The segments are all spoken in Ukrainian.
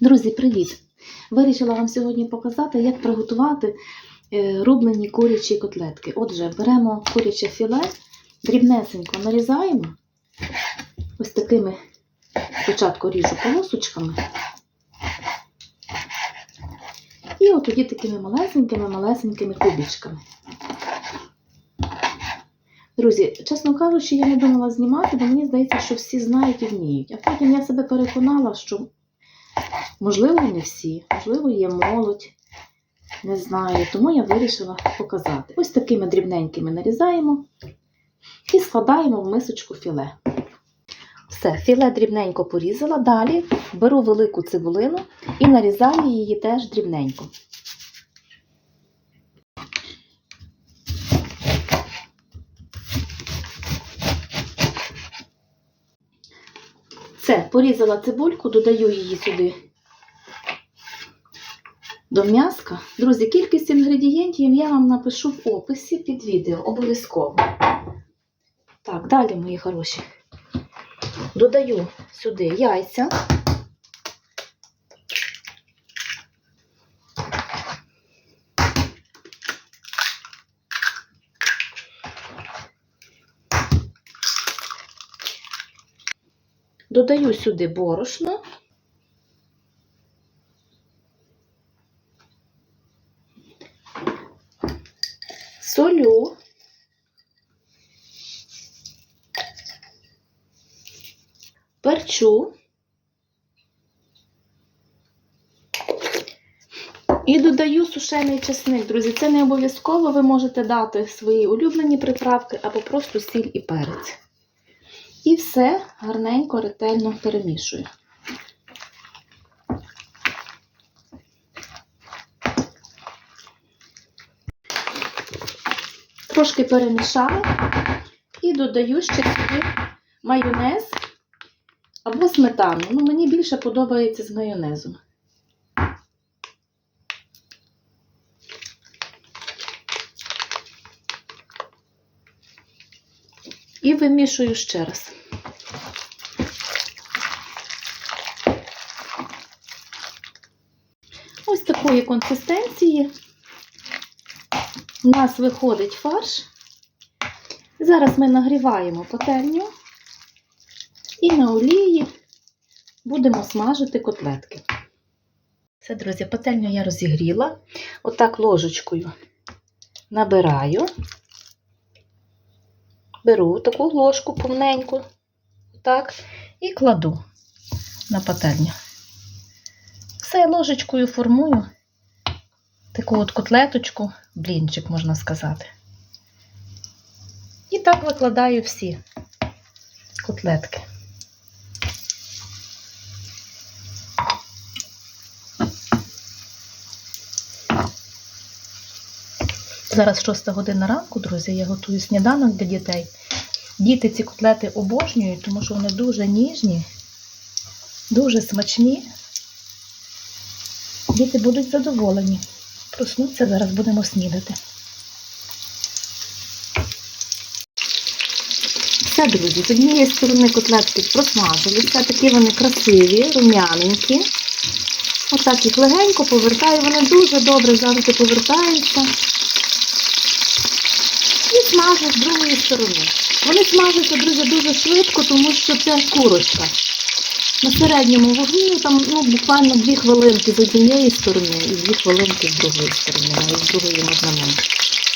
Друзі, привіт! Вирішила вам сьогодні показати, як приготувати е, рублені курячі котлетки. Отже, беремо куряче філе, дрібнесенько нарізаємо ось такими спочатку ріжу полосочками. І от тоді такими малесенькими-малесенькими кубічками. Друзі, чесно кажучи, я не думала знімати, бо мені здається, що всі знають і вміють. А потім я себе переконала, що можливо не всі, можливо, є молодь, не знаю. Тому я вирішила показати. Ось такими дрібненькими нарізаємо і складаємо в мисочку філе. Все, філе дрібненько порізала. Далі беру велику цибулину і нарізаю її теж дрібненько. Все, порізала цибульку, додаю її сюди до м'яска. Друзі, кількість інгредієнтів я вам напишу в описі під відео, обов'язково. Так, далі, мої хороші. Додаю сюди яйця. Додаю сюди борошно. Солю. Перчу. І додаю сушений чесник. Друзі, це не обов'язково ви можете дати свої улюблені приправки або просто сіль і перець. І все гарненько, ретельно перемішую. Трошки перемішала і додаю ще сюди майонез або сметану. Ну, мені більше подобається з майонезом. І вимішую ще раз. Ось такої консистенції у нас виходить фарш. Зараз ми нагріваємо пательню і на олії будемо смажити котлетки. Все, друзі, пательню я розігріла. Отак ложечкою набираю. Беру таку ложку повненьку, так, і кладу на пательню. Все ложечкою формую таку от котлеточку, блінчик, можна сказати. І так викладаю всі котлетки. Зараз 6 година ранку, друзі, я готую сніданок для дітей. Діти ці котлети обожнюють, тому що вони дуже ніжні, дуже смачні. Діти будуть задоволені. Проснуться, зараз будемо снідати. Все, друзі, з однієї сторони котлетки просмажилися, такі вони красиві, рум'яненькі. Отак їх легенько повертаю, вони дуже добре завжди повертаються. І смажу з другої сторони. Вони смажаться, друзі, дуже швидко, тому що це курочка. На середньому вогні там ну, буквально 2 хвилинки з однієї сторони і 2 хвилинки з другої сторони, навіть з другої можна менше.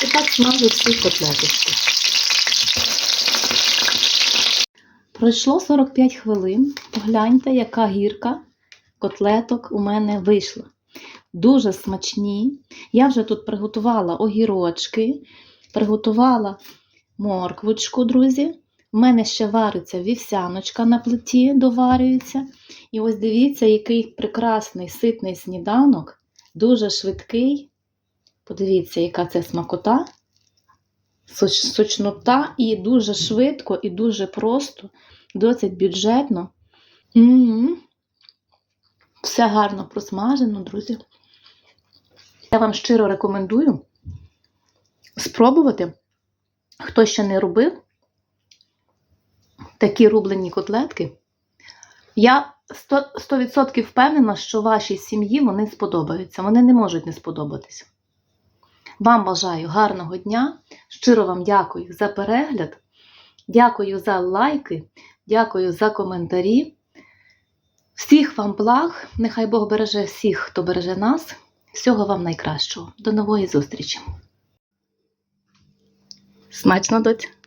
І так смажу всі котлеточки. Пройшло 45 хвилин. Погляньте, яка гірка котлеток у мене вийшла. Дуже смачні. Я вже тут приготувала огірочки, приготувала морквочку, друзі. У мене ще вариться вівсяночка на плиті, доварюється. І ось дивіться, який прекрасний ситний сніданок, дуже швидкий. Подивіться, яка це смакота, соч- сочнота, і дуже швидко, і дуже просто, досить бюджетно. М-м-м. Все гарно просмажено, друзі. Я вам щиро рекомендую спробувати, хто ще не робив такі рублені котлетки. Я 100%, 100% впевнена, що вашій сім'ї вони сподобаються. Вони не можуть не сподобатися. Вам бажаю гарного дня. Щиро вам дякую за перегляд. Дякую за лайки, дякую за коментарі. Всіх вам благ. Нехай Бог береже всіх, хто береже нас. Всього вам найкращого. До нової зустрічі. Смачно, доць.